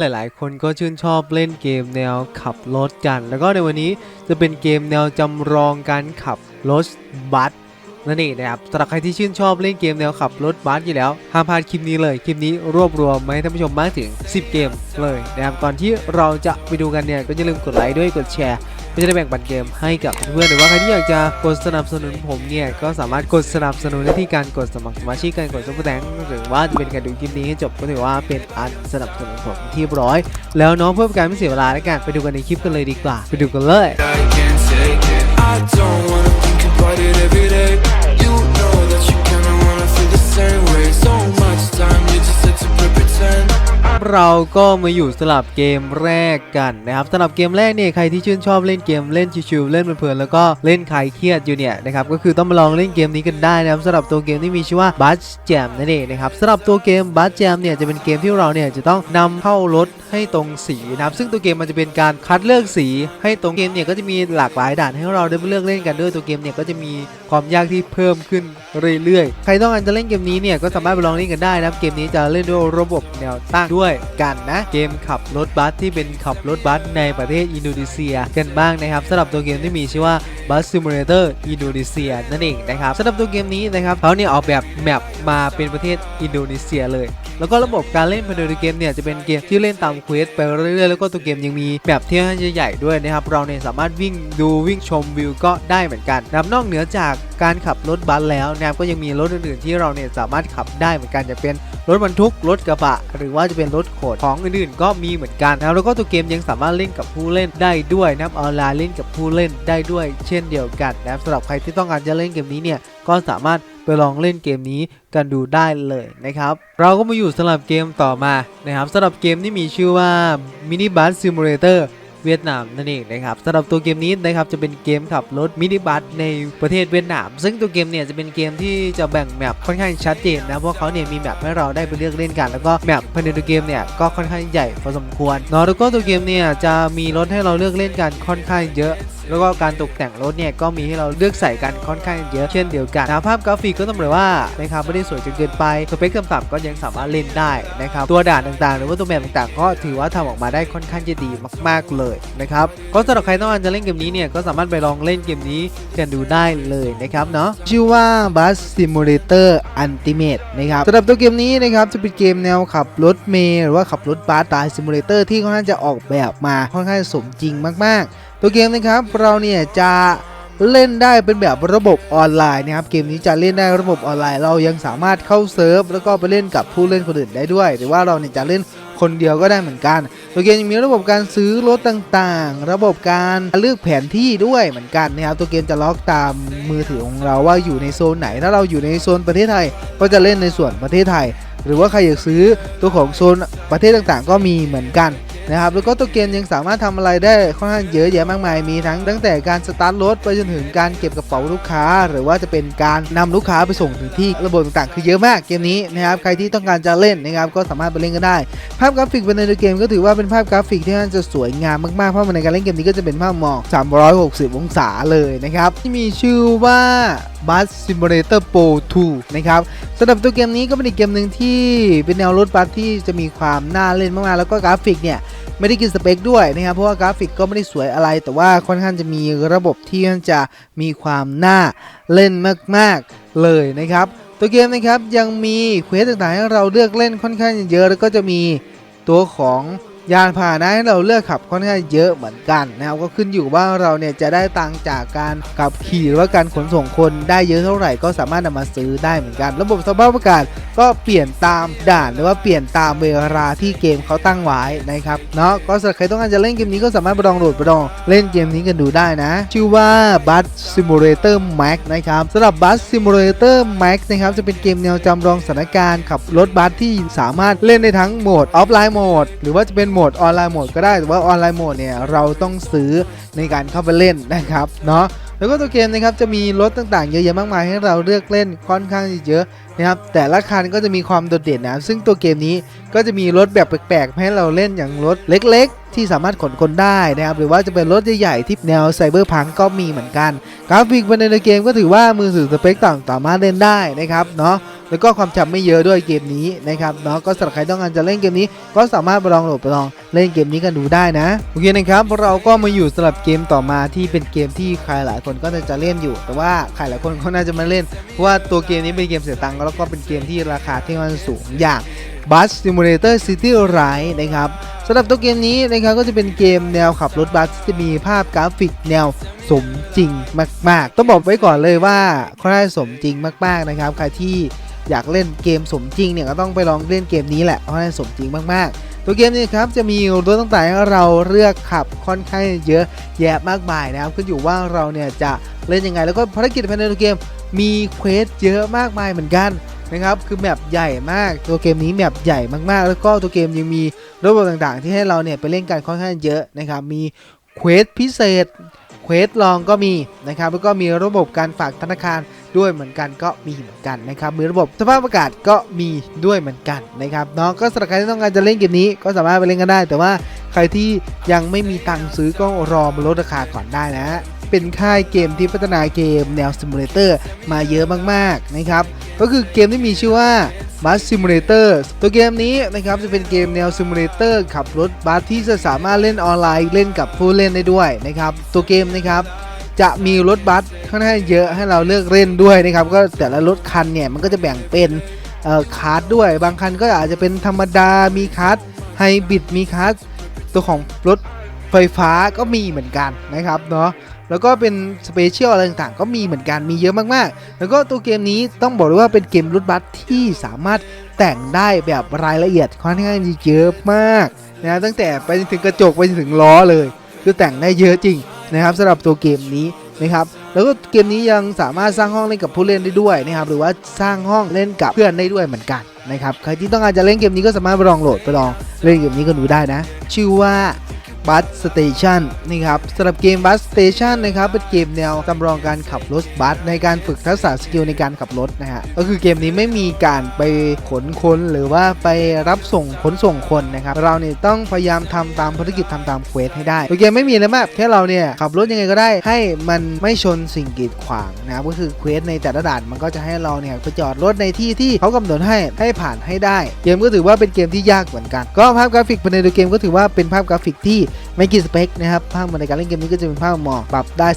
หลายๆ คนก็ชื่นชอบเล่นเกมแนวขับรถกัน แล้วก็ในวันนี้จะเป็นเกมแนวจำลองการขับรถบัสนั่นเองนะครับสำหรับใครที่ชื่นชอบเล่นเกมแนวขับรถบัสอยู่แล้วห้ามพลาดคลิปนี้เลยคลิปนี้รวบรวมมาให้ท่านผู้ชมมากถึง 10 เกมเลยนะครับก่อนที่เราจะไปดูกันเนี่ยก็อย่าลืมกดไลค์ด้วยกดแชร์ เพื่อจะได้แบ่งปันเกมให้กับเพื่อนหรือว่าใครที่อยากจะกดสนับสนุนผมเนี่ยก็สามารถกดสนับสนุนได้ที่การกดสมัครสมาชิกการกดซุปเปอร์แตงหรือว่าจะเป็นการดูคลิปนี้ให้จบก็ถือว่าเป็นอันสนับสนุนผมที่บร้อย แล้วน้องเพื่อการไม่เสียเวลาแล้วกันไปดูกันในคลิปกันเลยดีกว่า ไปดูกันเลย เราก็มาอยู่สลับเกมแรกกันนะครับสลับเกมแรกเนี่ยใครที่ชื่นชอบเล่นเกมเล่นชิวๆเล่นเพลินๆแล้วก็เล่นคลายเครียดอยู่เนี่ยนะครับก็คือต้องมาลองเล่นเกมนี้กันได้นะครับสำหรับตัวเกมที่มีชื่อว่า b u s Jam นั่นเองนะครับสำหรับตัวเกม b u s Jam เนี่ยจะเป็นเกมที่เราเนี่ยจะต้องนำเข้ารถให้ตรงสีนะครับซึ่งตัวเกมมันจะเป็นการคัดเลือกสี ให้ตรงเกมเนี่ยก็จะมีหลากหลายด่านให้เราได้เลือกเล่นกันด้วยตัวเกมเนี่ยก็จะมี ความยากที่เพิ่มขึ้นเรื่อยๆ ใครต้องการจะเล่นเกมนี้เนี่ยก็สามารถไปลองเล่นกันได้นะครับ เกมนี้จะเล่นด้วยระบบแนวตั้งด้วยกันนะ เกมขับรถบัสที่เป็นขับรถบัสในประเทศอินโดนีเซียกันบ้างนะครับสำหรับตัวเกมที่มีชื่อว่า Bus Simulator อินโดนีเซียนั่นเองนะครับสำหรับตัวเกมนี้นะครับเขาเนี่ยออกแบบแมปมาเป็นประเทศอินโดนีเซียเลย แล้วก็ระบบการเล่นภายในเกมเนี่ยจะเป็นเกมที่เล่นตามเควสไปเรื่อยๆแล้วก็ตัวเกมยังมีแบบที่ใหญ่ๆด้วยนะครับเราเนี่ยสามารถวิ่งดูวิ่งชมวิวก็ได้เหมือนกันนะครับนอกเหนือจากการขับรถบัสแล้วนะครับก็ยังมีรถอื่นๆที่เราเนี่ยสามารถขับได้เหมือนกันจะเป็นรถบรรทุกรถกระบะ หรือว่าจะเป็นรถขนของอื่นๆ ก็มีเหมือนกันนะแล้วก็ตัวเกมยังสามารถเล่นกับผู้เล่นได้ด้วยนะครับออนไลน์เล่นกับผู้เล่นได้ด้วย เช่นเดียวกันนะครับสำหรับใครที่ต้องการจะเล่นเกมนี้เนี่ยก็สามารถ ลองเล่นเกมนี้กันดูได้เลยนะครับ เราก็มาอยู่สำหรับเกมต่อมานะครับสำหรับเกมที่มีชื่อว่า Mini Bus Simulator เวียดนามนั่นเองนะครับสำหรับตัวเกมนี้นะครับจะเป็นเกมขับรถมินิบัสในประเทศเวียดนาม ซึ่งตัวเกมเนี่ยจะเป็นเกมที่จะแบ่งแมปค่อนข้างชัดเจนนะเพราะเขาเนี่ยมีแมปให้เราได้ไปเลือกเล่นกัน แล้วก็แมปภายในตัวเกมเนี่ยก็ค่อนข้างใหญ่พอสมควรเนาะแล้วก็ตัวเกมเนี่ยจะมีรถให้เราเลือกเล่นกันค่อนข้างเยอะ แล้วก็การตกแต่งรถเนี่ยก็มีให้เราเลือกใส่กันค่อนข้างเยอะเช่นเดียวกันนะภาพกราฟิกก็ต้องบอกเลยว่านะครับไม่ได้สวยจนเกินไปสเปคต่ำๆก็ยังสามารถเล่นได้นะครับตัวด่านต่างๆ หรือว่าตัวแบบต่างๆ ก็ถือว่าทำออกมาได้ค่อนข้างจะดีมากๆเลยนะครับก็สำหรับใครต้องการจะเล่นเกมนี้เนี่ยก็สามารถไปลองเล่นเกมนี้กันดูได้เลยนะครับเนาะชื่อว่า Bus Simulator Ultimate นะครับสำหรับตัวเกมนี้นะครับจะเป็นเกมแนวขับรถเมล์หรือว่าขับรถบัสตายซิมูเลเตอร์ที่ค่อนข้างจะออกแบบมาค่อนข้างสมจริงมากๆ ตัวเกมนะครับเราเนี่ยจะเล่นได้เป็นแบบระบบออนไลน์นะครับเกมนี้จะเล่นได้ระบบออนไลน์ เรายังสามารถเข้าเซิร์ฟแล้วก็ไปเล่นกับผู้เล่นคนอื่นได้ด้วย หรือว่าเราเนี่ยจะเล่นคนเดียวก็ได้เหมือนกันตัวเกมยังมีระบบการซื้อรถต่างๆ ระบบการเลือกแผนที่ด้วยเหมือนกันนะครับตัวเกมจะล็อกตามมือถือของเราว่าอยู่ในโซนไหน ถ้าเราอยู่ในโซนประเทศไทย ก็จะเล่นในส่วนประเทศไทย หรือว่าใครอยากซื้อตัวของโซนประเทศต่างๆ ก็มีเหมือนกัน นะครับแล้วก็ตัวเกมยังสามารถทำอะไรได้ค่อนข้างเยอะแยะมากมายมีทั้งตั้งแต่การสตาร์ทรถไปจนถึงการเก็บกระเป๋าลูกค้า หรือว่าจะเป็นการนำลูกค้าไปส่งถึงที่ระบบต่างๆ คือเยอะมากเกมนี้นะครับใครที่ต้องการจะเล่นนะครับก็สามารถไปเล่นกันได้ ภาพกราฟิกภายในตัวเกมก็ถือว่าเป็นภาพกราฟิกที่น่าจะสวยงามมากๆเพราะในการเล่นเกมนี้ก็จะเป็นภาพหมอก 360 องศาเลยนะครับที่มีชื่อว่า Bus Simulator Pro 2 นะครับสำหรับตัวเกมนี้ก็เป็นอีกเกมหนึ่งที่เป็นแนวรถบัสที่จะมีความน่าเล่นมากๆแล้วก็กราฟิกเนี่ย ไม่ได้กินสเปคด้วยนะครับเพราะว่ากราฟิกก็ไม่ได้สวยอะไร แต่ว่าค่อนข้างจะมีระบบที่มันจะมีความน่าเล่นมากๆเลยนะครับ ตัวเกมนะครับยังมีเควสต่างๆให้เราเลือกเล่นค่อนข้างเยอะแล้วก็จะมีตัวของ ยานพาหนะให้เราเลือกขับค่อนข้างเยอะเหมือนกันนะครับก็ขึ้นอยู่ว่าเราเนี่ยจะได้ตังจากการขับขี่หรือว่าการขนส่งคนได้เยอะเท่าไหร่ก็สามารถนำมาซื้อได้เหมือนกัน ระบบสภาพอากาศก็เปลี่ยนตามด่านหรือว่าเปลี่ยนตามเวลาที่เกมเขาตั้งไว้นะครับเนาะก็สำหรับใครต้องการจะเล่นเกมนี้ก็สามารถไปลองโหลดไปลองเล่นเกมนี้กันดูได้นะ ชื่อว่า Bus Simulator Max นะครับสำหรับ Bus Simulator Max นะครับจะเป็นเกมแนวจำลองสถานการณ์ขับรถบัสที่สามารถเล่นได้ทั้งโหมดออฟไลน์โหมดหรือว่าจะเป็นโหมดออนไลน์โหมดก็ได้แต่ว่าออนไลน์โหมดเนี่ยเราต้องซื้อในการเข้าไปเล่นนะครับเนาะแล้วก็ตัวเกมนะครับจะมีรถต่างๆ เยอะแยะมากมายให้เราเลือกเล่นค่อนข้างเยอะนะครับแต่ละคันก็จะมีความโดดเด่นนะซึ่งตัวเกมนี้ก็จะมีรถแบบแปลกๆ ให้เราเล่นอย่างรถเล็กๆ ที่สามารถขนคนได้นะครับหรือว่าจะเป็นรถใหญ่ๆที่แนวไซเบอร์พังก็มีเหมือนกันกราฟิกภายในเกมก็ถือว่ามือถือสเปคต่างๆสามารถเล่นได้นะครับเนาะ แล้วก็ความจำไม่เยอะด้วยเกมนี้นะครับเนาะก็สำหรับใครต้องการจะเล่นเกมนี้ ก็สามารถไปลองโหลดไปลองเล่นเกมนี้กันดูได้นะโอเคนะครับเราก็มาอยู่สำหรับเกมต่อมาที่เป็นเกมที่ใครหลายคนก็จะเล่นอยู่ แต่ว่าใครหลายคนก็น่าจะมาเล่นเพราะว่าตัวเกมนี้เป็นเกมเสียตังค์แล้วก็เป็นเกมที่ราคาที่ค่อย่าง สูงอย่าง Bus Simulator City Ride นะครับสำหรับตัวเกมนี้นะครับก็จะเป็นเกมแนวขับรถบัสที่จะมีภาพกราฟิกแนวสมจริงมาก ๆ ต้องบอกไว้ก่อนเลยว่าค่อนข้างสมจริงมาก ๆ นะครับใครที่อยากเล่นเกมสมจริงเนี่ยก็ต้องไปลองเล่นเกมนี้แหละเพราะน่าสมจริงมากๆ ตัวเกมนี้ครับจะมีรถต่างๆให้เราเลือกขับค่อนข้างเยอะแยะมากมายนะครับขึ้นอยู่ว่าเราเนี่ยจะเล่นยังไง แล้วก็ภารกิจภายในตัวเกมมีเควสเยอะมากมายเหมือนกัน นะครับคือแมปใหญ่มากตัวเกมนี้แมปใหญ่มากๆ แล้วก็ตัวเกมยังมีระบบต่างๆ ที่ให้เราเนี่ยไปเล่นกันค่อนข้างเยอะนะครับมีเควสพิเศษเควสลองก็มีนะครับแล้วก็มีระบบการฝากธนาคารด้วยเหมือนกันก็มีเหมือนกันนะครับมีระบบสภาพอากาศก็มีด้วยเหมือนกันนะครับเนาะก็สำหรับใครที่ต้องการจะเล่นเกมนี้ก็สามารถไปเล่นกันได้ แต่ว่าใครที่ยังไม่มีตังค์ซื้อก็รอมาลดราคาก่อนได้นะ เป็นค่ายเกมที่พัฒนาเกมแนวซิมูเลเตอร์มาเยอะมากๆนะครับ ก็คือเกมที่มีชื่อว่า Bus Simulator ตัวเกมนี้นะครับจะเป็นเกมแนวซิมูเลเตอร์ขับรถบัสที่จะสามารถเล่นออนไลน์เล่นกับผู้เล่นได้ด้วยนะครับตัวเกมนะครับจะมีรถบัสค่อนข้างเยอะให้เราเลือกเล่นด้วยนะครับก็แต่ละรถคันเนี่ยมันก็จะแบ่งเป็นคาร์ดด้วย บางคันก็อาจจะเป็นธรรมดามีคาร์ดไฮบริดมีคาร์ดตัวของรถไฟฟ้าก็มีเหมือนกันนะครับเนาะ แล้วก็เป็นสเปเชียลอะไรต่างๆ ก็มีเหมือนกันมีเยอะมากๆ แล้วก็ตัวเกมนี้ต้องบอกเลยว่าเป็นเกมรถบัสที่สามารถแต่งได้แบบรายละเอียดค่อนข้างเยอะมากนะตั้งแต่ไปถึงกระจกไปถึงล้อเลย คือแต่งได้เยอะจริงนะครับสำหรับตัวเกมนี้นะครับแล้วก็เกมนี้ยังสามารถสร้างห้องเล่นกับผู้เล่นได้ด้วยนะครับหรือว่าสร้างห้องเล่นกับเพื่อนได้ด้วยเหมือนกันนะครับใครที่ต้องการจะเล่นเกมนี้ก็สามารถไปลองโหลดไปลองเล่นเกมนี้กันดูได้นะ ชื่อว่า Bus Station นี่ครับสำหรับเกม Bus Station นะครับเป็นเกมแนวจำลองการขับรถบัสในการฝึกทักษะสกิลในการขับรถนะฮะก็คือเกมนี้ไม่มีการไปขนคนหรือว่าไปรับส่งขนส่งคนนะครับเราเนี่ยต้องพยายามทำตามภารกิจทำตามเควสให้ได้เกมไม่มีอะไรมากแค่เราเนี่ยขับรถยังไงก็ได้ ให้มันไม่ชนสิ่งกีดขวางนะครับก็คือเควสในแต่ละด่านมันก็จะให้เราเนี่ยไปจอดรถในที่ที่เขากำหนดให้ให้ผ่านให้ได้ เกมก็ถือว่าเป็นเกมที่ยากเหมือนกัน ก็ภาพกราฟิกภายในตัวเกมก็ถือว่าเป็นภาพกราฟิกที่ไม่กี่สเปคนะครับภาพในการเล่นเกมนี้ก็จะเป็นภาพหมอกปรับได้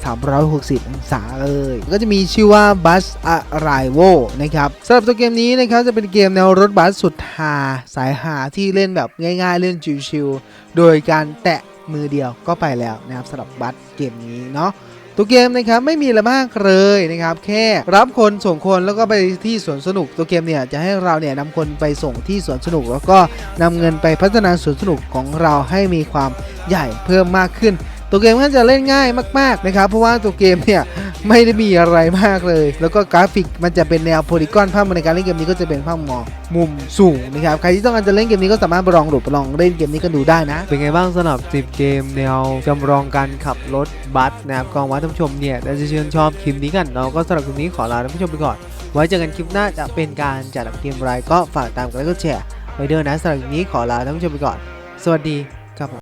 360 องศาเลยก็จะมีชื่อว่า Bus Arrival นะครับสำหรับตัวเกมนี้นะครับจะเป็นเกมแนวรถบัสสุดหาสายหาที่เล่นแบบง่ายๆ เล่นชิวๆโดยการแตะมือเดียวก็ไปแล้วนะครับสำหรับบัสเกมนี้เนาะ ตัวเกมนะครับไม่มีอะไรมากเลยนะครับแค่รับคนส่งคนแล้วก็ไปที่สวนสนุกตัวเกมเนี่ยจะให้เราเนี่ยนำคนไปส่งที่สวนสนุก แล้วก็นำเงินไปพัฒนาสวนสนุกของเราให้มีความใหญ่เพิ่มมากขึ้น ตัวเกมก็จะเล่นง่ายมากๆนะครับเพราะว่าตัวเกมเนี่ยไม่ได้มีอะไรมากเลย แล้วก็กราฟิกมันจะเป็นแนวโพลีกอนภาพในการเล่นเกมนี้ก็จะเป็นภาพมองมุมสูงนะครับใครที่ต้องการจะเล่นเกมนี้ก็สามารถไปลองโหลดไปลองเล่นเกมนี้กันดูได้นะ เป็นไงบ้างสำหรับ10เกมแนวจำลองการขับรถบัสนะครับกองว่าท่านผู้ชมเนี่ยน่าจะชื่นชอบคลิปนี้กันเราก็สำหรับคลิปนี้ขอลาท่านผู้ชมไปก่อน ไว้เจอกันคลิปหน้าจะเป็นการจัดเกมอะไรก็ฝากตามกันแล้วก็แชร์ไปเด้อนะสำหรับคลิปนี้ขอลาท่านผู้ชมไปก่อน สวัสดีครับผม